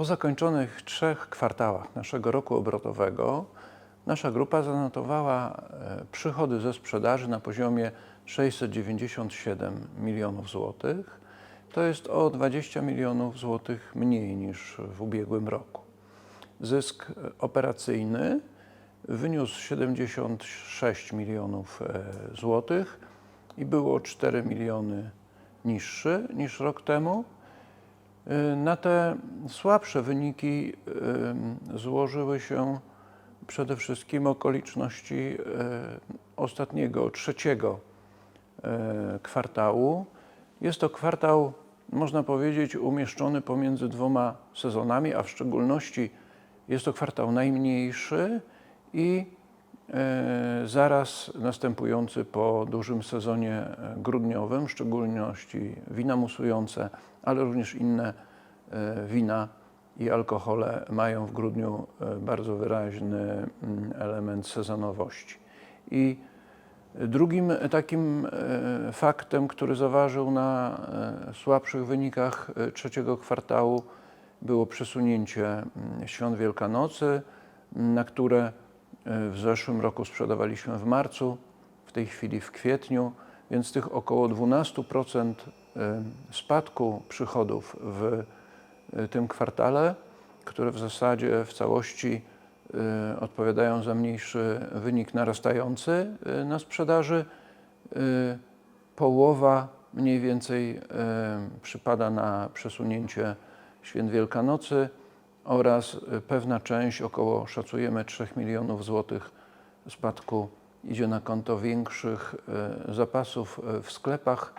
Po zakończonych trzech kwartałach naszego roku obrotowego nasza grupa zanotowała e, przychody ze sprzedaży na poziomie 697 milionów złotych. To jest o 20 milionów złotych mniej niż w ubiegłym roku. Zysk e, operacyjny wyniósł 76 milionów e, złotych i było o 4 miliony niższy niż rok temu. Y, Na te słabsze wyniki y, złożyły się przede wszystkim okoliczności y, ostatniego, trzeciego kwartału. Jest to kwartał, można powiedzieć, umieszczony pomiędzy dwoma sezonami, a w szczególności jest to kwartał najmniejszy i zaraz następujący po dużym sezonie e, grudniowym, w szczególności wina musujące, ale również inne e, wina i alkohole mają w grudniu e, bardzo wyraźny mm, element sezonowości. I Drugim takim e, faktem, który zaważył na e, słabszych wynikach e, trzeciego kwartału, było przesunięcie mm, świąt Wielkanocy, na które e, w zeszłym roku sprzedawaliśmy w marcu, w tej chwili w kwietniu, więc tych około 12% e, spadku przychodów w e, tym kwartale, które w zasadzie w całości odpowiadają za mniejszy wynik narastający na sprzedaży. Połowa mniej więcej przypada na przesunięcie święt Wielkanocy oraz y, pewna część, około szacujemy 3 milionów złotych spadku idzie na konto większych y, zapasów y, w sklepach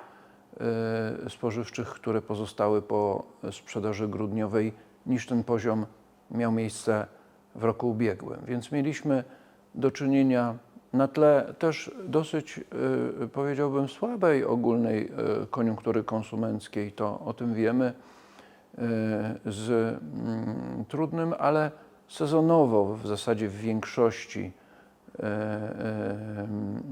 spożywczych, które pozostały po sprzedaży grudniowej niż ten poziom miał miejsce w roku ubiegłym. Więc mieliśmy do czynienia na tle też dosyć, powiedziałbym, słabej ogólnej koniunktury konsumenckiej, to o tym wiemy, z mm, trudnym, ale sezonowo w zasadzie w większości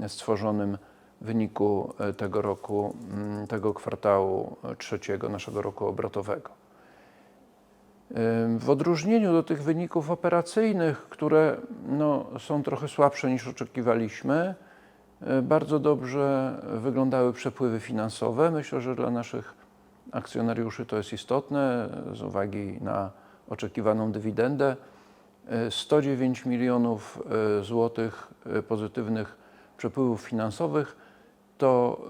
y, y, stworzonym wyniku tego roku, mm, tego kwartału trzeciego naszego roku obrotowego. W odróżnieniu do tych wyników operacyjnych, które no, są trochę słabsze niż oczekiwaliśmy, bardzo dobrze wyglądały przepływy finansowe. Myślę, że dla naszych akcjonariuszy to jest istotne z uwagi na oczekiwaną dywidendę. Y, 109 milionów y, złotych y, pozytywnych przepływów finansowych to,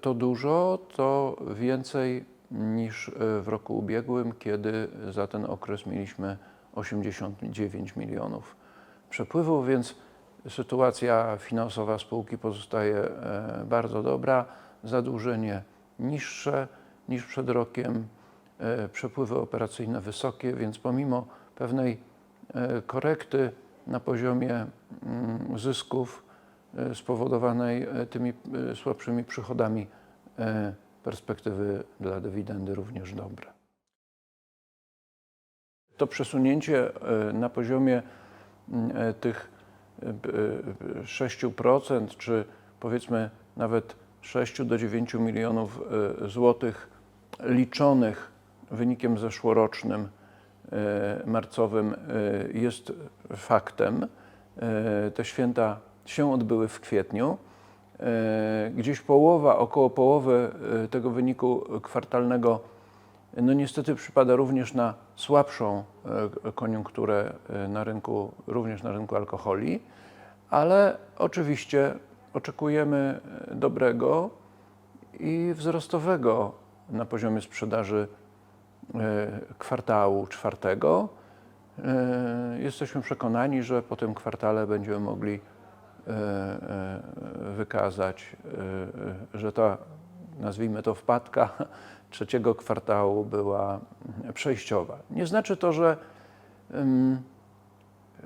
to dużo, to więcej niż w roku ubiegłym, kiedy za ten okres mieliśmy 89 milionów przepływów, więc sytuacja finansowa spółki pozostaje e, bardzo dobra. Zadłużenie niższe niż przed rokiem, e, przepływy operacyjne wysokie, więc pomimo pewnej e, korekty na poziomie mm, zysków e, spowodowanej tymi słabszymi przychodami, perspektywy dla dywidendy również dobre. To przesunięcie na poziomie mm, tych e, b- e, 6% czy powiedzmy nawet 6 do 9 milionów złotych liczonych wynikiem zeszłorocznym e, marcowym e, jest faktem. E, Te święta się odbyły w kwietniu. Gdzieś połowa, około połowy tego wyniku kwartalnego no niestety przypada również na słabszą koniunkturę na rynku, również na rynku alkoholi, ale oczywiście oczekujemy dobrego i wzrostowego na poziomie sprzedaży e, kwartału czwartego. E, Jesteśmy przekonani, że po tym kwartale będziemy mogli e, wykazać, że ta, nazwijmy to, wpadka trzeciego kwartału była przejściowa. Nie znaczy to, że em,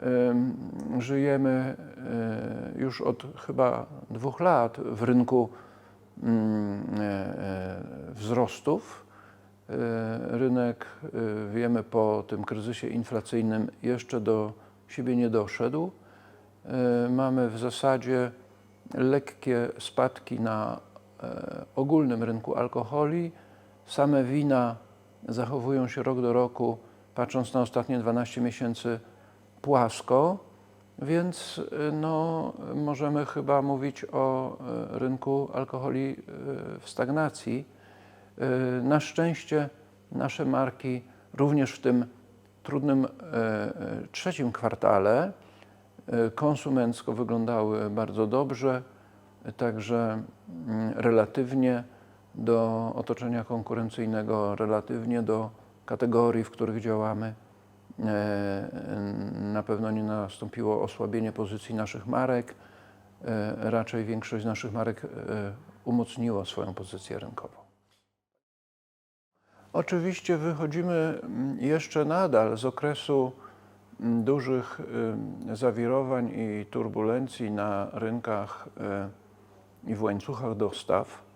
em, żyjemy już od chyba dwóch lat w rynku wzrostów. E, Rynek, e, wiemy, po tym kryzysie inflacyjnym jeszcze do siebie nie doszedł. E, Mamy w zasadzie lekkie spadki na e, ogólnym rynku alkoholi. Same wina zachowują się rok do roku, patrząc na ostatnie 12 miesięcy, płasko, więc e, no, możemy chyba mówić o e, rynku alkoholi e, w stagnacji. Na szczęście nasze marki również w tym trudnym trzecim kwartale konsumencko wyglądały bardzo dobrze, także mm, relatywnie do otoczenia konkurencyjnego, relatywnie do kategorii, w których działamy. E, Na pewno nie nastąpiło osłabienie pozycji naszych marek. E, Raczej większość naszych marek e, umocniło swoją pozycję rynkową. Oczywiście wychodzimy mm, jeszcze nadal z okresu mm, dużych ym, zawirowań i turbulencji na rynkach y, i w łańcuchach dostaw.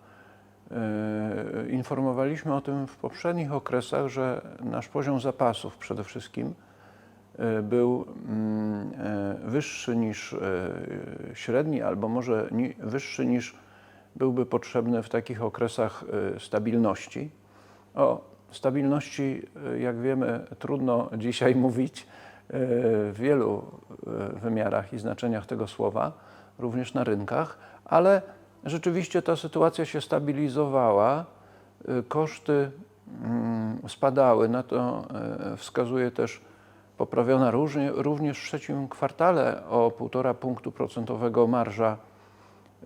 Y, Informowaliśmy o tym w poprzednich okresach, że nasz poziom zapasów przede wszystkim y, był mm, y, wyższy niż średni, albo może wyższy niż byłby potrzebny w takich okresach stabilności. O stabilności, jak wiemy, trudno dzisiaj mówić w wielu wymiarach i znaczeniach tego słowa, również na rynkach, ale rzeczywiście ta sytuacja się stabilizowała, y, koszty mm, spadały, na to y, wskazuje też poprawiona różnie, również w trzecim kwartale o 1,5 punktu procentowego marża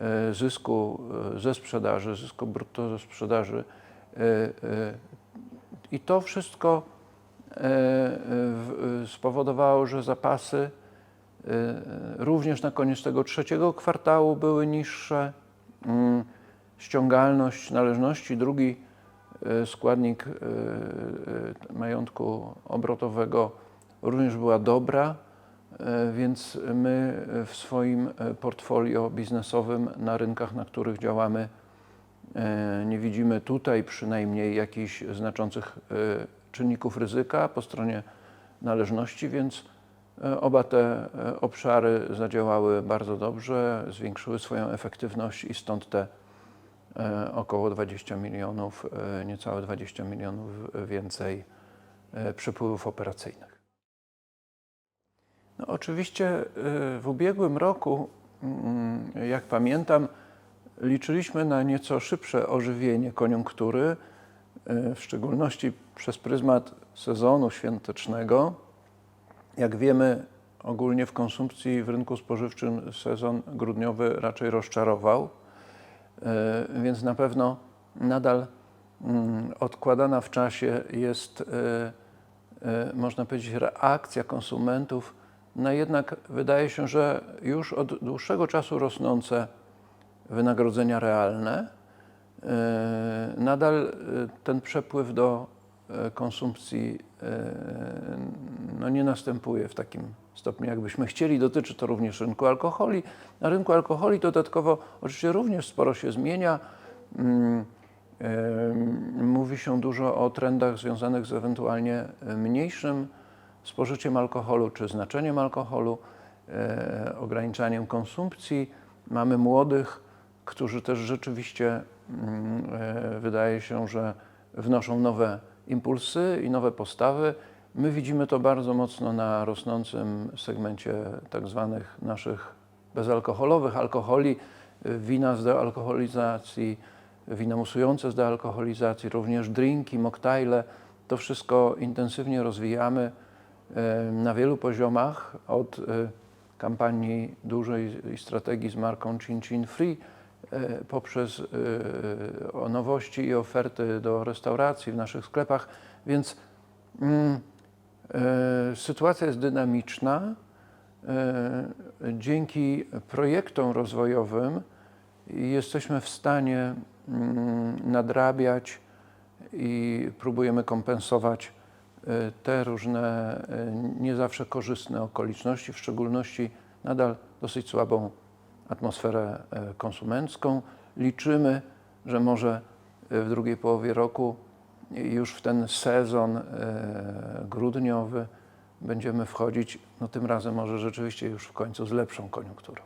e, zysku ze sprzedaży, zysku brutto ze sprzedaży. I to wszystko spowodowało, że zapasy również na koniec tego trzeciego kwartału były niższe. Mm, Ściągalność należności, drugi e, składnik e, majątku obrotowego również była dobra. Więc my w swoim portfolio biznesowym na rynkach, na których działamy, nie widzimy tutaj przynajmniej jakichś znaczących czynników ryzyka po stronie należności, więc oba te e, obszary zadziałały bardzo dobrze, zwiększyły swoją efektywność i stąd te e, około 20 milionów, e, niecałe 20 milionów więcej e, przepływów operacyjnych. No, oczywiście w ubiegłym roku, mm, jak pamiętam, liczyliśmy na nieco szybsze ożywienie koniunktury, w szczególności przez pryzmat sezonu świątecznego. Jak wiemy, ogólnie w konsumpcji w rynku spożywczym sezon grudniowy raczej rozczarował, y, więc na pewno nadal mm, odkładana w czasie jest, y, y, można powiedzieć, reakcja konsumentów na jednak wydaje się, że już od dłuższego czasu rosnące wynagrodzenia realne. E, Nadal e, ten przepływ do e, konsumpcji e, no nie następuje w takim stopniu, jakbyśmy chcieli. Dotyczy to również rynku alkoholi. Na rynku alkoholi dodatkowo oczywiście również sporo się zmienia. Mm, e, Mówi się dużo o trendach związanych z ewentualnie mniejszym spożyciem alkoholu czy znaczeniem alkoholu, e, ograniczaniem konsumpcji. Mamy młodych, którzy też rzeczywiście mm, e, wydaje się, że wnoszą nowe impulsy i nowe postawy. My widzimy to bardzo mocno na rosnącym segmencie tak zwanych naszych bezalkoholowych alkoholi, wina z dealkoholizacji, wina musujące z dealkoholizacji, również drinki, moktajle. To wszystko intensywnie rozwijamy e, na wielu poziomach, od e, kampanii dużej strategii z marką Chin Chin Free, e, poprzez nowości i oferty do restauracji w naszych sklepach, więc mm, sytuacja jest dynamiczna. e, dzięki projektom rozwojowym jesteśmy w stanie mm, nadrabiać i próbujemy kompensować e, te różne e, nie zawsze korzystne okoliczności, w szczególności nadal dosyć słabą atmosferę e, konsumencką. Liczymy, że może e, w drugiej połowie roku już w ten sezon e, grudniowy będziemy wchodzić, no tym razem może rzeczywiście już w końcu z lepszą koniunkturą.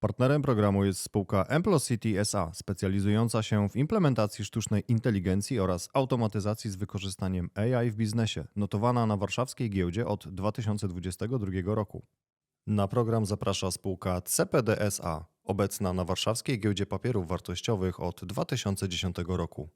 Partnerem programu jest spółka Amplocity SA, specjalizująca się w implementacji sztucznej inteligencji oraz automatyzacji z wykorzystaniem AI w biznesie, notowana na warszawskiej giełdzie od 2022 roku. Na program zaprasza spółka CPD SA, obecna na warszawskiej giełdzie papierów wartościowych od 2010 roku.